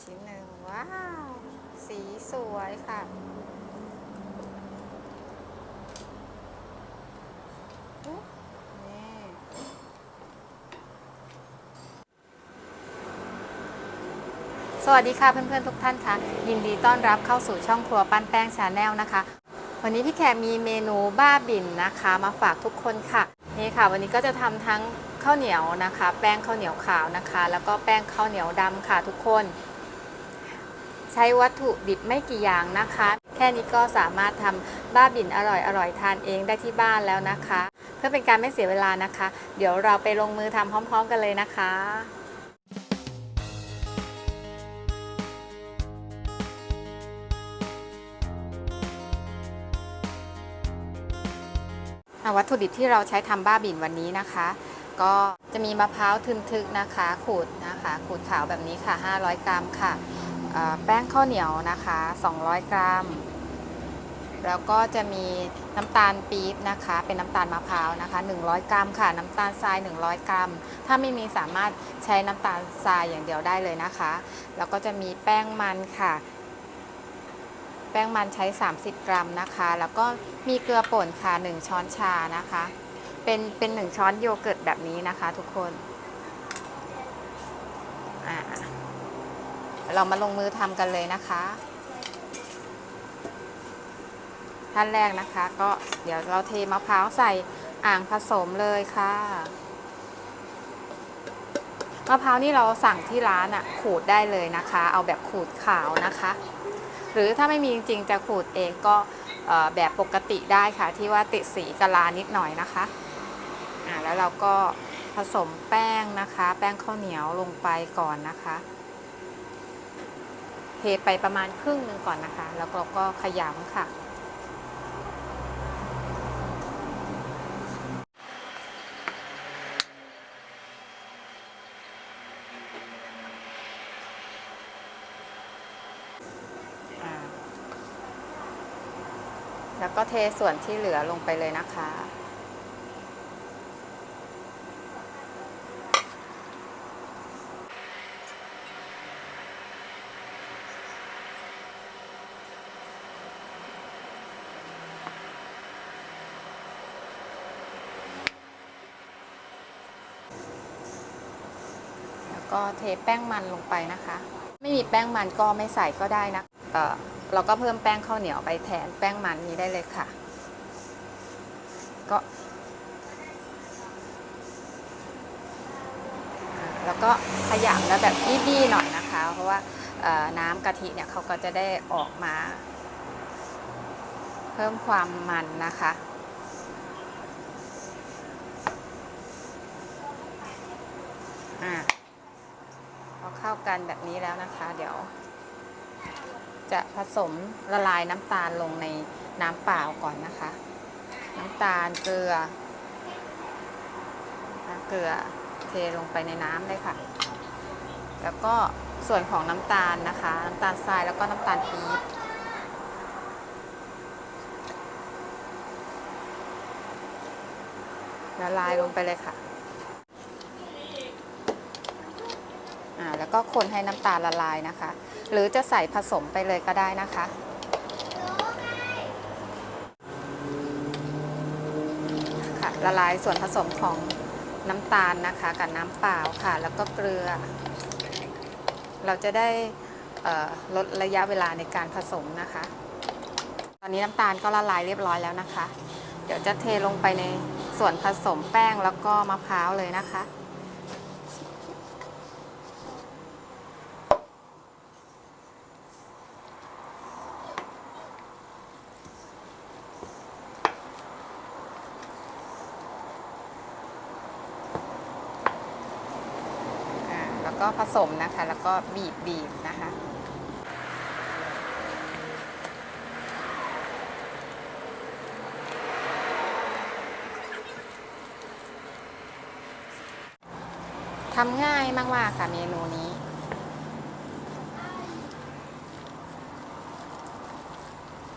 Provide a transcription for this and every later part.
ชิ้นหนึ่งว้าว สีสวยค่ะ นี่ สวัสดีค่ะเพื่อนๆทุกท่านค่ะ ยินดีต้อนรับเข้าสู่ช่องครัวปั้นแป้งชาแนลนะคะ วันนี้พี่แขกมีเมนูบ้าบินนะคะ มาฝากทุกคนค่ะ นี่ค่ะ วันนี้ก็จะทำทั้งข้าวเหนียวนะคะ แป้งข้าวเหนียวขาวนะคะ แล้วก็แป้งข้าวเหนียวดำค่ะทุกคน ใช้วัตถุดิบไม่กี่อย่างนะคะ แค่นี้ก็สามารถทำบ้าบิ่นอร่อยๆทานเองได้ที่บ้านแล้วนะคะ เพื่อเป็นการไม่เสียเวลานะคะ เดี๋ยวเราไปลงมือทำพร้อม ๆ กันเลยนะคะวัตถุดิบที่เราใช้ทำบ้าบิ่นวันนี้นะคะ ก็จะมีมะพร้าวทึนทึกนะคะ ขูดนะคะ ขูดขาวแบบนี้ค่ะ 500 กรัมค่ะ แป้งข้าวเหนียวนะคะ 200 กรัม แล้วก็จะมีน้ำตาลปี๊บนะคะ เป็นน้ำตาลมะพร้าวนะคะ 100 กรัมค่ะ น้ำตาลทราย 100 กรัม ถ้าไม่มีสามารถใช้น้ำตาลทรายอย่างเดียวได้เลยนะคะ แล้วก็จะมีแป้งมันค่ะ แป้งมันใช้ 30 กรัมนะคะ แล้วก็มีเกลือป่นค่ะ 1 ช้อนชานะคะ เป็นเป็น 1 ช้อนโยเกิร์ตแบบนี้นะคะ ทุกคน อ่า เรามาลงมือทำกันเลยนะคะท่านแรกนะคะ ก็เดี๋ยวเราเทมะพร้าวใส่อ่างผสมเลยค่ะมะพร้าวนี่เราสั่งที่ร้านอะ่ะขูดได้เลยนะคะ เอาแบบขูดขาวนะคะ หรือถ้าไม่มีจริงๆจะขูดเองก็แบบปกติได้ค่ะ ที่ว่าติดสีกะลานิดหน่อยนะคะอ่าแล้วเราก็ผสมแป้งนะคะ แป้งข้าวเหนียวลงไปก่อนนะคะ ทไปประมาณครึ่งหนึ่งก่อนนะคะ แล้วเราก็ขยำค่ะ แล้วก็เทส่วนที่เหลือลงไปเลยนะคะ ก็เทแป้งมันลงไปนะคะ ไม่มีแป้งมันก็ไม่ใส่ก็ได้นะเออเราก็เพิ่มแป้งข้าวเหนียวไปแทนแป้งมันนี้ได้เลยค่ะ ก็แล้วก็ขยำแล้วแบบบี้ๆหน่อยนะคะ เพราะว่าน้ำกะทิเนี่ยเขาก็จะได้ออกมา เพิ่มความมันนะคะ อ่า พอเข้า กันแบบนี้แล้วนะคะ เดี๋ยว จะผสมละลายน้ำตาลลงในน้ำเปล่าก่อนนะคะ น้ำตาลเกลือ เกลือเทลงไปในน้ำเลยค่ะ แล้วก็ส่วนของน้ำตาลนะคะ น้ำตาลทรายแล้วก็น้ำตาลปี๊บละลายลงไปเลยค่ะ อ่าแล้ว ก็คนให้น้ำตาลละลายนะคะ หรือจะใส่ผสมไปเลยก็ได้นะคะ ค่ะ ละลายส่วนผสมของน้ำตาลนะคะกับน้ำเปล่าค่ะ แล้วก็เกลือ เราจะได้ลดระยะเวลาในการผสมนะคะ ตอนนี้น้ำตาลก็ละลายเรียบร้อยแล้วนะคะ เดี๋ยวจะเทลงไปในส่วนผสมแป้งแล้วก็มะพร้าวเลยนะคะ แล้วก็ผสมนะคะ แล้วก็บีบบีบนะคะทำง่ายมากๆค่ะเมนูนี้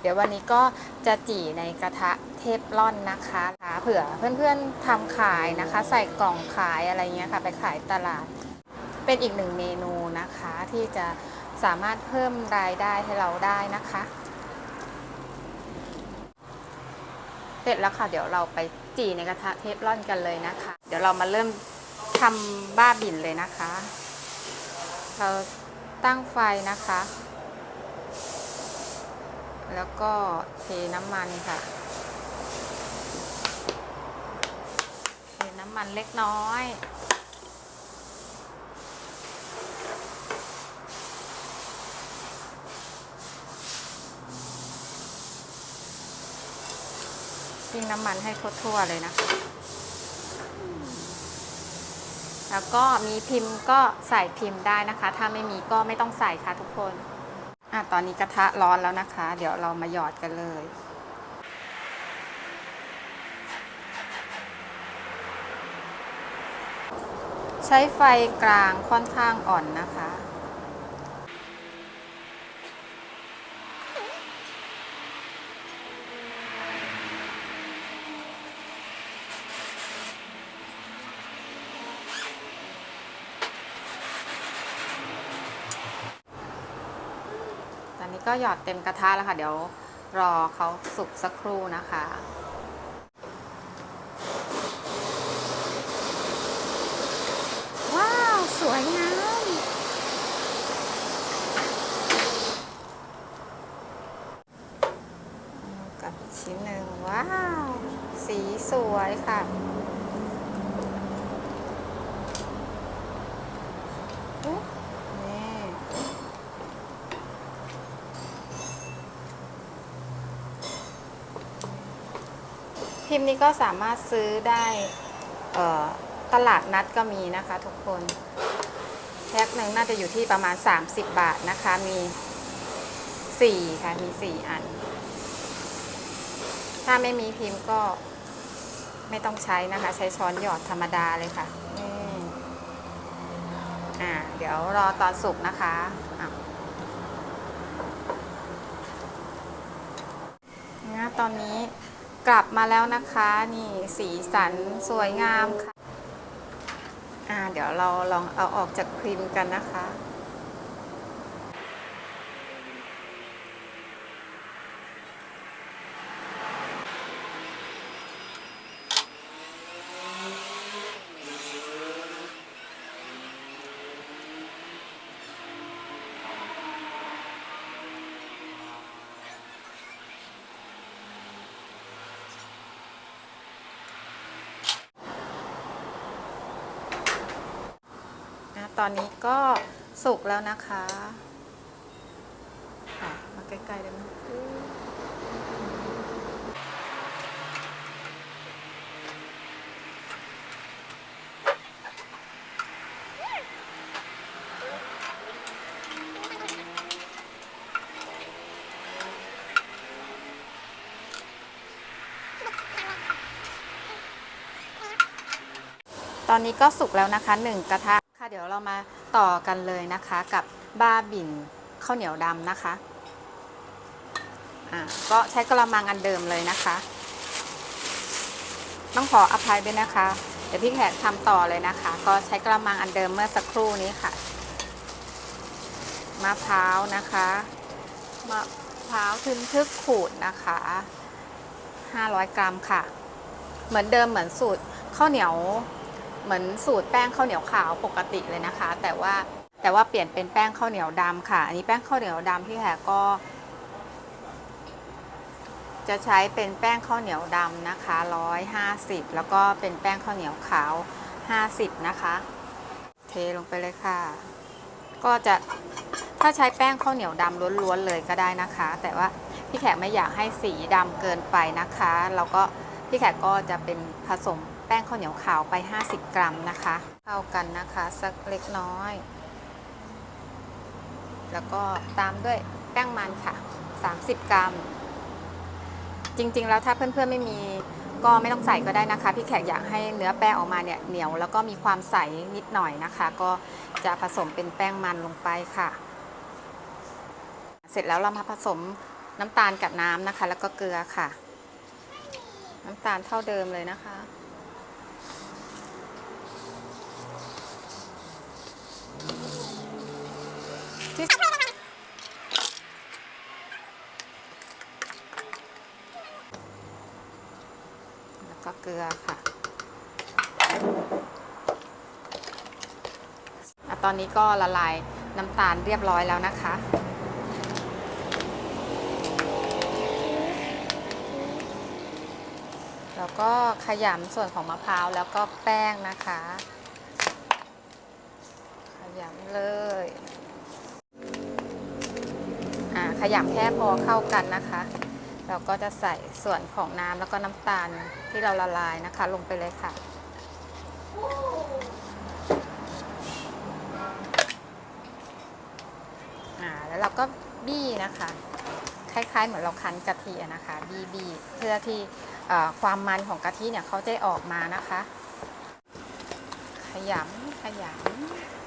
เดี๋ยววันนี้ก็จะจี่ในกระทะเทฟลอนนะคะ เผื่อเพื่อนๆทำขายนะคะ ใส่กล่องขายอะไรเงี้ยค่ะ ไปขายตลาด เป็นอีกหนึ่งเมนูนะคะที่จะสามารถเพิ่มรายได้ให้เราได้นะคะเสร็จแล้วค่ะ เดี๋ยวเราไปจี่ในกระทะเทฟลอนกันเลยนะคะ เดี๋ยวเรามาเริ่มทำบ้าบิ่นเลยนะคะ เราตั้งไฟนะคะ แล้วก็เทน้ำมันค่ะ เทน้ำมันเล็กน้อย ทิ้งน้ำมันให้ทั่วๆเลยนะคะแล้วก็มีพิมพ์ก็ใส่พิมพ์ได้นะคะ ถ้าไม่มีก็ไม่ต้องใส่ค่ะทุกคนอะตอนนี้กระทะร้อนแล้วนะคะ เดี๋ยวเรามาหยอดกันเลยใช้ไฟกลางค่อนข้างอ่อนนะคะ นี้ก็หยอดเต็มกระทะแล้วค่ะ เดี๋ยวรอเขาสุกสักครู่นะคะว้าวสวยงามกับชิ้นหนึ่งว้าว สีสวยค่ะ อุ๊ยนี่ พิมพ์นี้ก็สามารถซื้อได้ตลาดนัดก็มีนะคะทุกคนแพ็คหนึ่งน่าจะอยู่ที่ประมาณ 30 บาทนะคะ มี 4 ค่ะ มี 4 อัน ถ้าไม่มีพิมพ์ก็ไม่ต้องใช้นะคะ ใช้ช้อนหยอดธรรมดาเลยค่ะอ่า เดี๋ยวรอตอนสุกนะคะะตอนนี้ กลับมาแล้วนะคะนี่สีสันสวยงามค่ะ อ่าเดี๋ยวเราลองเอาออกจากครีมกันนะคะ ตอนนี้ก็สุกแล้วนะคะมาใกล้ๆได้ไหมตอนนี้ก็สุกแล้วนะคะหนึ่งกระทะ มาต่อกันเลยนะคะกับบ้าบิ่นข้าวเหนียวดำนะคะก็ใช้กระมังอันเดิมเลยนะคะ ต้องขออภัยด้วยนะคะ เดี๋ยวพี่แขกทำต่อเลยนะคะ ก็ใช้กระมังอันเดิมเมื่อสักครู่นี้ค่ะมะพร้าวนะคะมะพร้าวทึนทึกขูดนะคะ 500 กรัมค่ะ เหมือนเดิมเหมือนสูตรข้าวเหนียว เหมือนสูตรแป้งข้าวเหนียวขาวปกติเลยนะคะ แต่ว่าแต่ว่าเปลี่ยนเป็นแป้งข้าวเหนียวดำค่ะ อันนี้แป้งข้าวเหนียวดำที่แขกก็ จะใช้เป็นแป้งข้าวเหนียวดำนะคะ150แล้วก็เป็นแป้งข้าวเหนียวขาว50นะคะ เทลงไปเลยค่ะ ก็จะถ้าใช้แป้งข้าวเหนียวดำล้วนๆเลยก็ได้นะคะ แต่ว่าพี่แขกไม่อยากให้สีดำเกินไปนะคะ แล้วก็พี่แขกก็จะเป็นผสม ป้งข้าวเหนียวขาวไป 50 กรัมนะคะเข้ากันนะคะสักเล็กน้อย แล้วก็ตามด้วยแป้งมันค่ะ 30 กรัม จริงๆ แล้วถ้าเพื่อนๆไม่มีก็ไม่ต้องใส่ก็ได้นะคะ พี่แขกอยากให้เนื้อแป้งออกมาเนี่ยเหนียวแล้วก็มีความใสนิดหน่อยนะคะ ก็จะผสมเป็นแป้งมันลงไปค่ะ เสร็จแล้วเรามาผสมน้ำตาลกับน้ำนะคะ แล้วก็เกลือค่ะ น้ำตาลเท่าเดิมเลยนะคะ แล้วก็เกลือค่ะ ตอนนี้ก็ละลายน้ำตาลเรียบร้อยแล้วนะคะแล้วก็ขยำส่วนของมะพร้าวแล้วก็แป้งนะคะ ขยำเลย อ่า ขยำแค่พอเข้ากันนะคะ เราก็จะใส่ส่วนของน้ำแล้วก็น้ำตาลที่เราละลายนะคะ ลงไปเลยค่ะ แล้วเราก็บี้นะคะ คล้ายๆ เหมือนเราคั้นกะทินะคะ บี้บี้เพื่อที่ความมันของกะทิเนี่ยเขาจะออกมานะคะ ขยำขยำ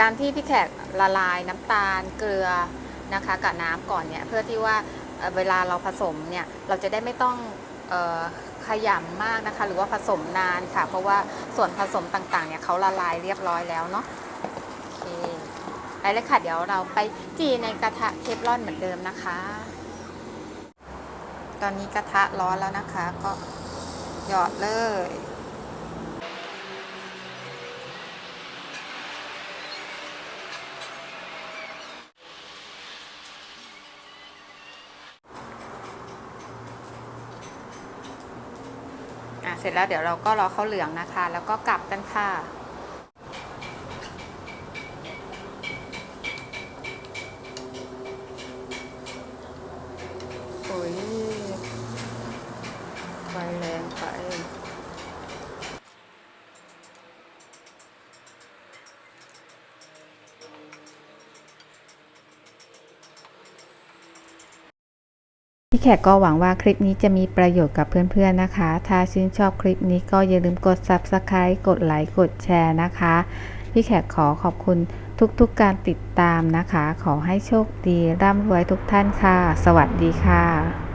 การที่พี่แขกละลายน้ำตาลเกลือนะคะกับน้ำก่อนเนี่ยเพื่อที่ว่าเเวลาเราผสมเนี่ยเราจะได้ไม่ต้องออขยำมากนะคะ หรือว่าผสมนานค่ะ เพราะว่าส่วนผสมต่างๆเนี่ยเขาละลายเรียบร้อยแล้วเนาะโอเคไปเลยค่ะเดี๋ยวเราไปจีในกระทะเทฟลอนเหมือนเดิมนะคะ ตอนนี้กระทะร้อนแล้วนะคะ ก็หยอดเลย เสร็จแล้วเดี๋ยวเราก็รอเขาเหลืองนะคะ แล้วก็กลับกันค่ะ พี่แขกก็หวังว่าคลิปนี้จะมีประโยชน์กับเพื่อนๆนะคะ ถ้าชื่นชอบคลิปนี้ก็อย่าลืมกด Subscribe กดไลค์กดแชร์นะคะ พี่แขกขอขอบคุณทุกๆการติดตามนะคะ ขอให้โชคดีร่ำรวยทุกท่านค่ะ สวัสดีค่ะ